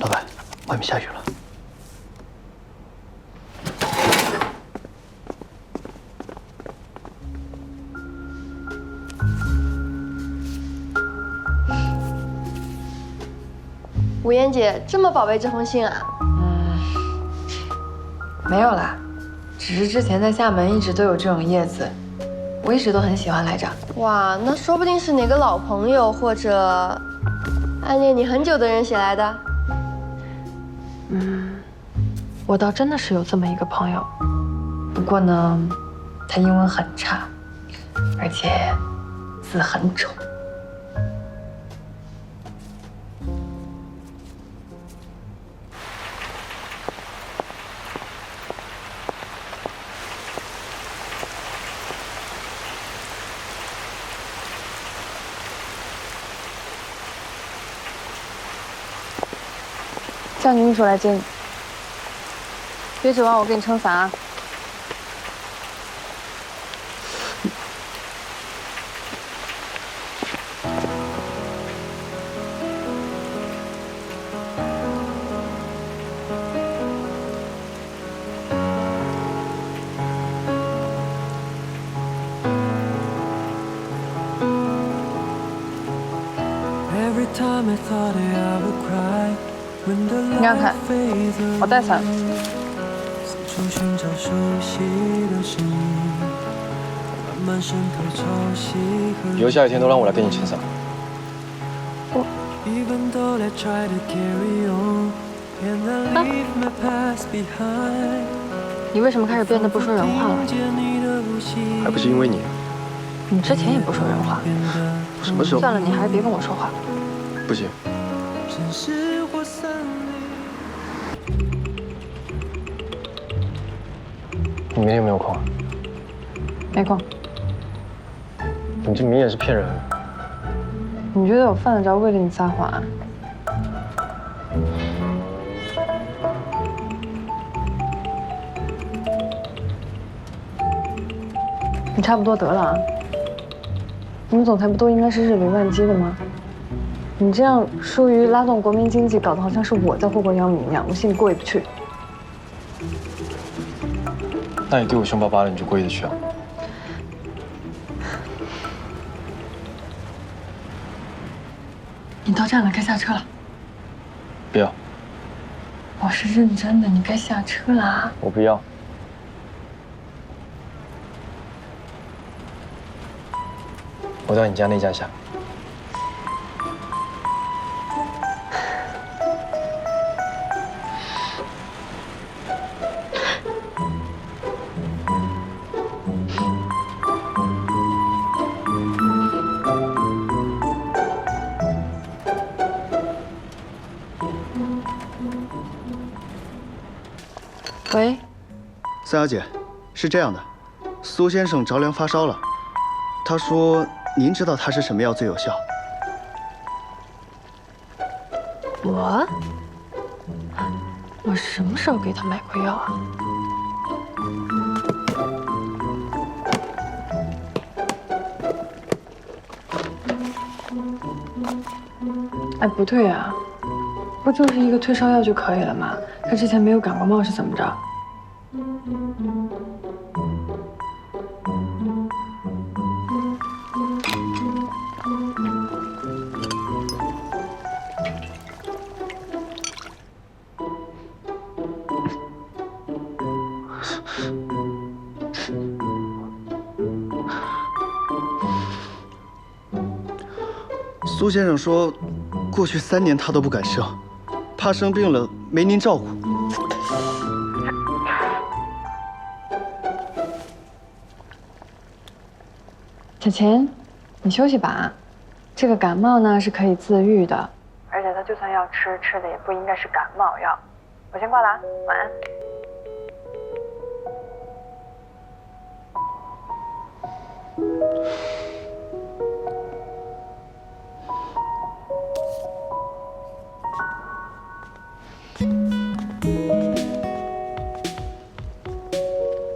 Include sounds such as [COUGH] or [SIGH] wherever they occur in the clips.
老板，外面下雨了。吴嫣姐这么宝贝这封信啊？嗯没有啦，只是之前在厦门一直都有这种叶子，我一直都很喜欢来着。哇，那说不定是哪个老朋友或者暗恋你很久的人写来的。我倒真的是有这么一个朋友，不过呢，他英文很差，而且字很丑。叫你秘书来接你，别指望我给你撑伞啊！你看看，我带伞。寻找熟悉的声音，慢慢渗透潮汐和以后下雨天都让我来给你撑伞。Even though I try to carry on and leave my past behind，你为什么开始变得不说人话了？还不是因为你？你之前也不说人话。什么时候？算了，你还是别跟我说话。不行，你明天有没有空？没空。你这明显是骗人。你觉得我犯得着为了你撒谎啊？你差不多得了啊！你们总裁不都应该是日理万机的吗？你这样疏于拉动国民经济，搞得好像是我在祸国殃民一样，我心里过意不去。那你对我凶巴巴的，你就过意得去啊？你到站了，该下车了。不要，我是认真的，你该下车了啊。我不要。我到你家那家下。三小姐，是这样的，苏先生着凉发烧了，他说您知道他是什么药最有效？我？我什么时候给他买过药啊？哎，不对啊，不就是一个退烧药就可以了吗？他之前没有感过冒是怎么着？苏先生说，过去三年他都不敢生，怕生病了没您照顾。小琴，你休息吧。这个感冒呢是可以自愈的，而且他就算要吃，吃的也不应该是感冒药。我先挂了啊，晚安。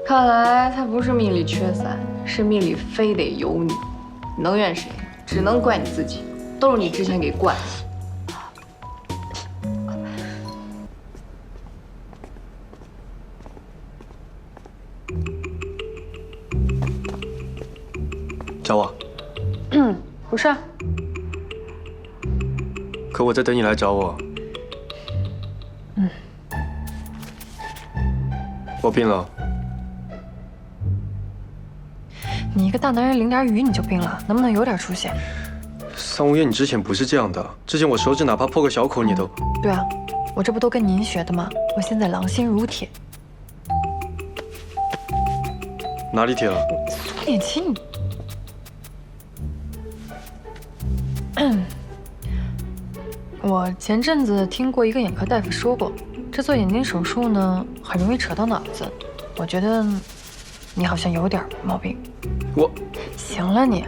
看来他不是命里缺伞，是命里非得有你能怨谁只能怪你自己都是你之前给惯的。找我嗯不是可我在等你来找我。嗯。我病了。你一个大男人淋点雨你就病了，能不能有点出息？桑无烟，你之前不是这样的。之前我手指哪怕破个小口，你都……对啊，我这不都跟您学的吗？我现在狼心如铁。哪里铁了？苏念青，[CLEARS THROAT] 我前阵子听过一个眼科大夫说过，这做眼睛手术呢，很容易扯到脑子。我觉得你好像有点毛病。我行了你，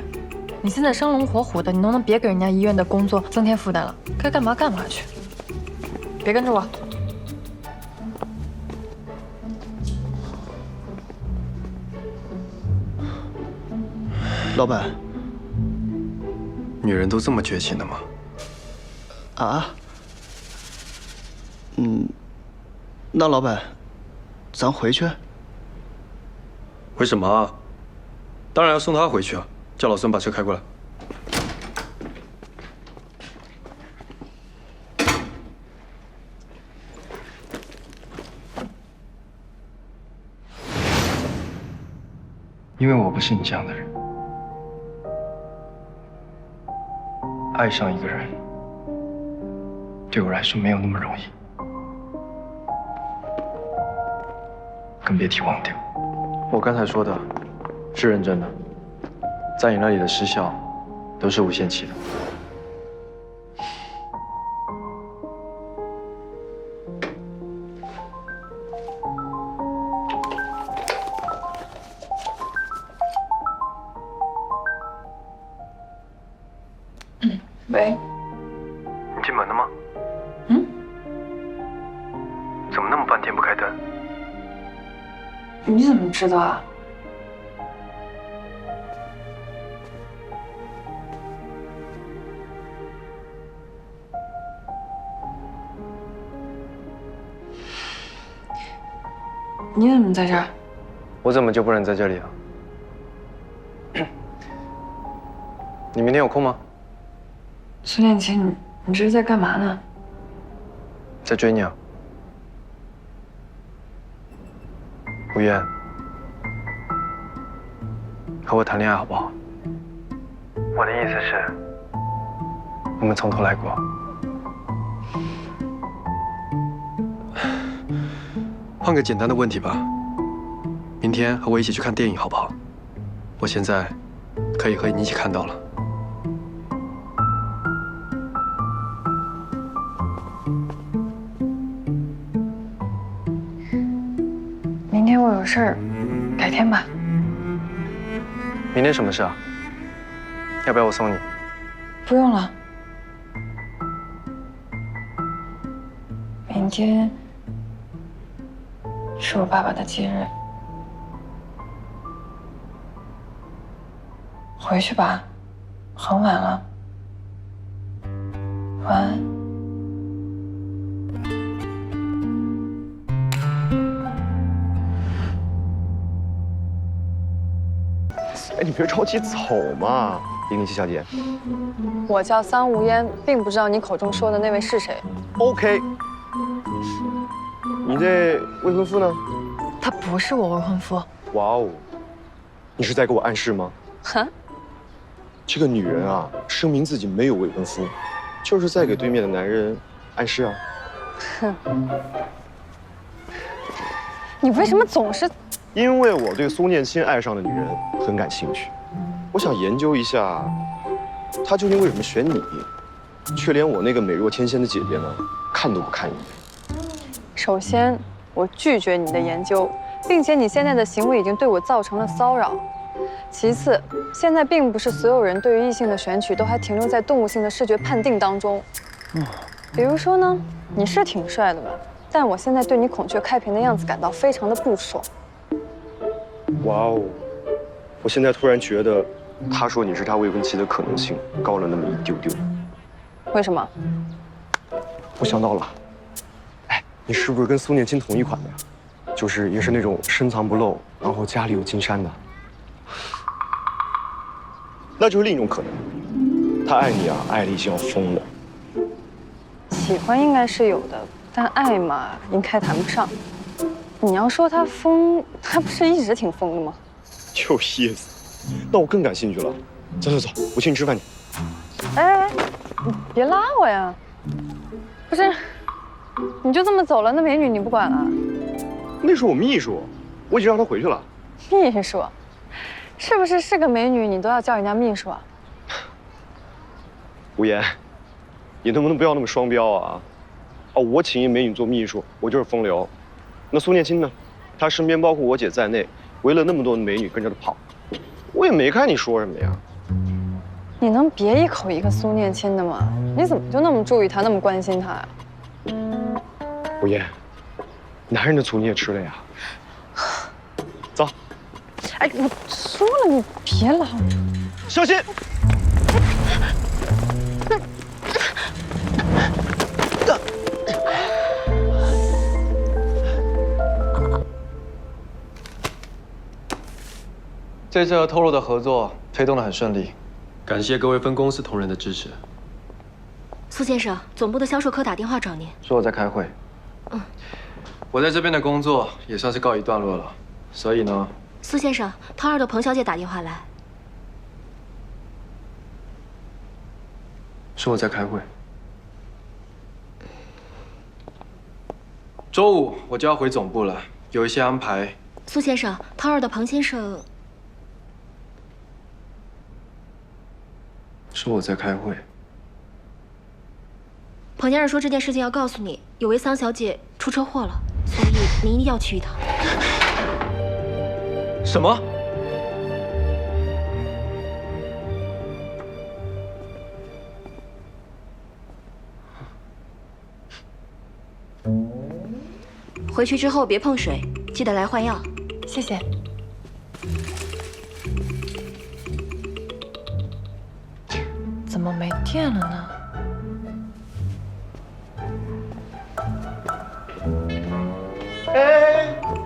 你现在生龙活虎的，你能不能别给人家医院的工作增添负担了？该干嘛干嘛去，别跟着我。老板女人都这么绝情的吗？啊，嗯，那老板，咱回去？为什么啊？当然要送她回去啊！叫老孙把车开过来。因为我不是你这样的人，爱上一个人对我来说没有那么容易，更别提忘掉。我刚才说的是认真的，在你那里的失效都是无限期的。喂，你进门了吗？嗯？怎么那么半天不开灯？你怎么知道啊？你怎么在这儿？我怎么就不能在这里啊？你明天有空吗？苏念青，你你这是在干嘛呢？在追你啊。吴越，和我谈恋爱好不好？我的意思是，我们从头来过。换个简单的问题吧，明天和我一起去看电影好不好？我现在可以和你一起看到了。明天我有事儿，改天吧。明天什么事啊？要不要我送你？不用了。明天是我爸爸的忌日，回去吧，很晚了。晚安。哎，你别着急走嘛，零零七小姐。我叫桑无烟，并不知道你口中说的那位是谁。OK，你这未婚夫呢？他不是我未婚夫，哇哦，你是在给我暗示吗？哈，这个女人啊，声明自己没有未婚夫，就是在给对面的男人暗示啊。哼你为什么总是……因为我对苏念青爱上的女人很感兴趣，我想研究一下，她究竟为什么选你，却连我那个美若天仙的姐姐呢，看都不看一眼。首先，我拒绝你的研究，并且你现在的行为已经对我造成了骚扰。其次，现在并不是所有人对于异性的选取都还停留在动物性的视觉判定当中。比如说呢，你是挺帅的吧？但我现在对你孔雀开屏的样子感到非常的不爽。哇哦！我现在突然觉得，他说你是他未婚妻的可能性高了那么一丢丢。为什么？我想到了，哎，你是不是跟苏念青同一款的呀？就是也是那种深藏不露，然后家里有金山的。那就是另一种可能。他爱你啊，爱的已经要疯了。喜欢应该是有的，但爱嘛，应该谈不上。你要说他疯，他不是一直挺疯的吗？有意思，那我更感兴趣了。走走走，我请你吃饭去。哎，你别拉我呀！不是，你就这么走了，那美女你不管了？那是我秘书，我已经让她回去了。秘书，是不是是个美女，你都要叫人家秘书啊？[LAUGHS] 吴言，你能不能不要那么双标啊？哦，我请一美女做秘书，我就是风流。那苏念青呢？她身边包括我姐在内，围了那么多美女跟着她跑，我也没看你说什么呀。你能别一口一个苏念青的吗？你怎么就那么注意她，那么关心她呀？吴言，男人的醋你也吃了呀？走，哎，我说了你别拉我。小心！这次和透露的合作推动的很顺利，感谢各位分公司同仁的支持。苏先生，总部的销售科打电话找您。说我在开会。嗯，我在这边的工作也算是告一段落了，所以呢，苏先生，汤二的彭小姐打电话来，说我在开会。周五我就要回总部了，有一些安排。苏先生，汤二的彭先生，说我在开会。彭先生说这件事情要告诉你，有位桑小姐出车祸了，所以您一定要去一趟。什么？回去之后别碰水，记得来换药。谢谢。怎么没电了呢？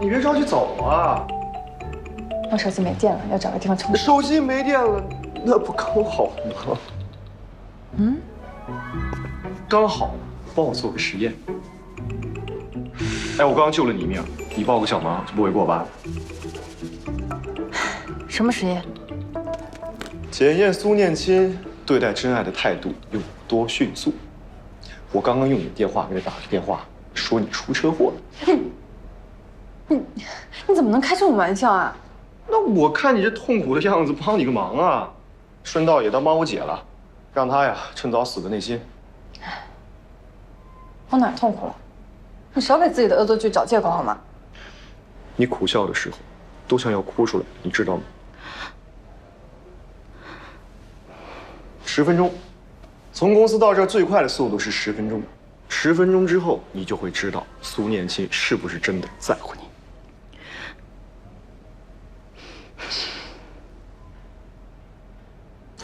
你别着急走啊！我手机没电了，要找个地方充电。手机没电了，那不刚好吗？嗯，刚好帮我做个实验。哎，我刚刚救了你一命，你帮我个小忙就不为过吧？[SIGHS] 什么实验？检验苏念青对待真爱的态度有多迅速。我刚刚用你的电话给他打了个电话，说你出车祸了。你你怎么能开这种玩笑啊？那我看你这痛苦的样子，帮你个忙啊，顺道也当帮我姐了，让她呀趁早死个内心。我哪痛苦了？你少给自己的恶作剧找借口好吗？你苦笑的时候，都像要哭出来，你知道吗？十分钟，从公司到这儿最快的速度是十分钟。十分钟之后，你就会知道苏念青是不是真的在乎你。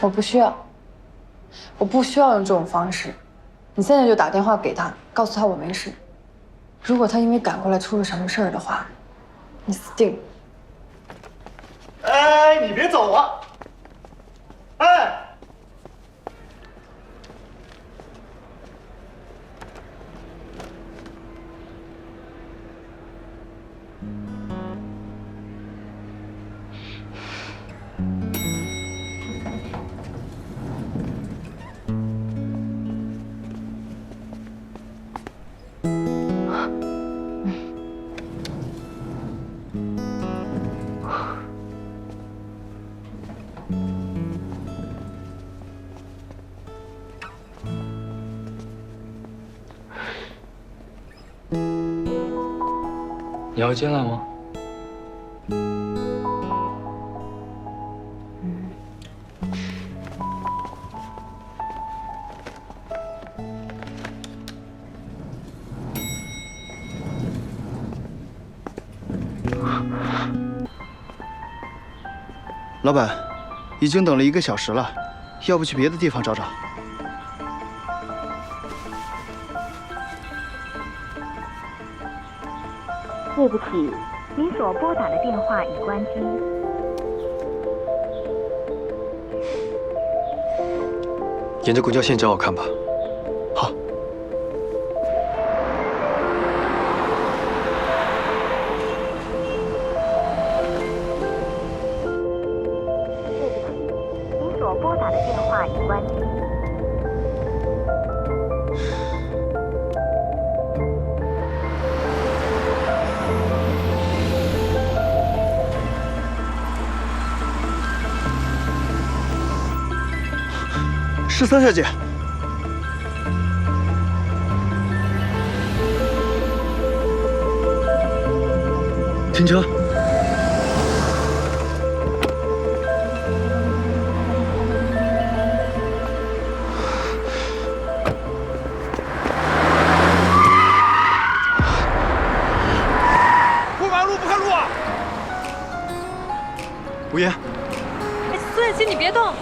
我不需要，我不需要用这种方式。你现在就打电话给他，告诉他我没事。如果他因为赶过来出了什么事儿的话，你死定了。哎，你别走啊！哎。你要进来吗？老板，已经等了一个小时了，要不去别的地方找找？对不起，您所拨打的电话已关机。沿着公交线找我看吧。十三小姐，停车。过马路不看路啊！吴言，哎，苏叶琪，你别动。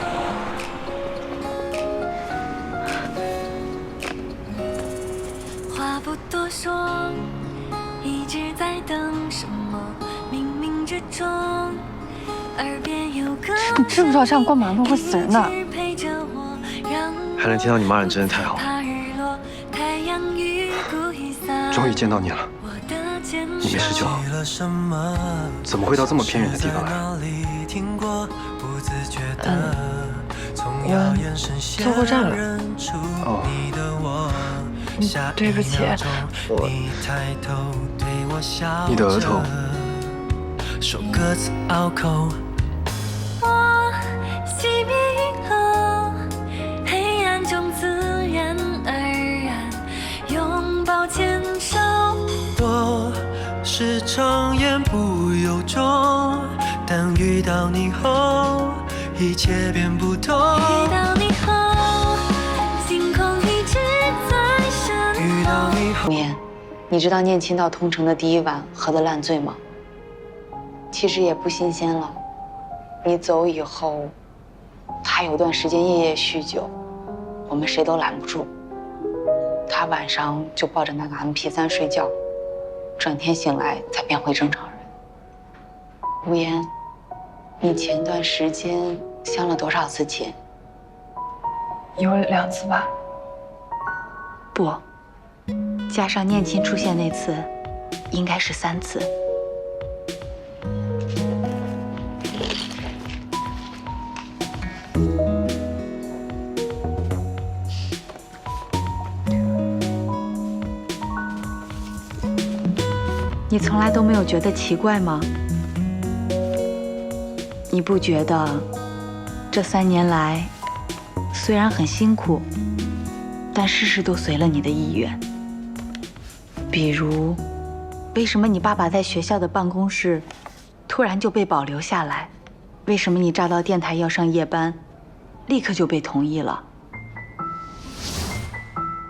不多说，一直在等什么？冥冥之中，耳边有个 [LAUGHS] 你知不知道这样过马路会死人的？陪着我，让还能听到你骂人，真的太好了。终于见到你了，我的肩你没事就好。了什么？怎么会到这么偏远的地方来？哪里听过？不自觉的，从我坐过站了认出哦。下对不起你抬头对我笑你的额头着说各自拗口。我熄灭银河，黑暗中自然而然拥抱牵手。我是常言不由衷，但遇到你后，一切变不同。你知道念青到通城的第一晚喝的烂醉吗？其实也不新鲜了。你走以后，他有段时间夜夜酗酒，我们谁都拦不住。他晚上就抱着那个 MP 3睡觉，转天醒来才变回正常人。无言，你前段时间相了多少次亲？有两次吧。不，加上念亲出现那次，应该是三次。你从来都没有觉得奇怪吗？你不觉得这三年来虽然很辛苦，但事事都随了你的意愿。比如，为什么你爸爸在学校的办公室突然就被保留下来？为什么你炸到电台要上夜班，立刻就被同意了？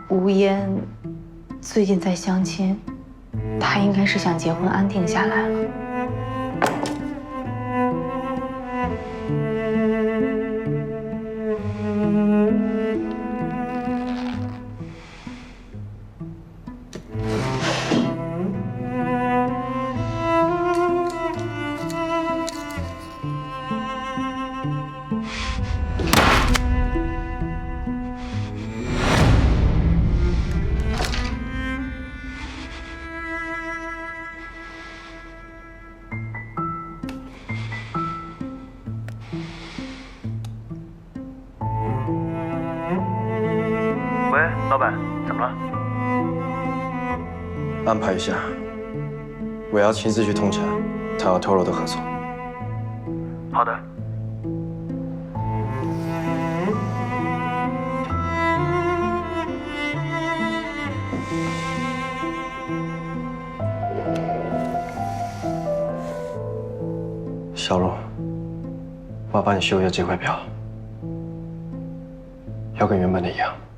吴烟最近在相亲，他应该是想结婚安定下来了。安排一下，我要亲自去通城，谈好透露的合作。好的。小荣，我要帮你修一下这块表，要跟原本的一样。好。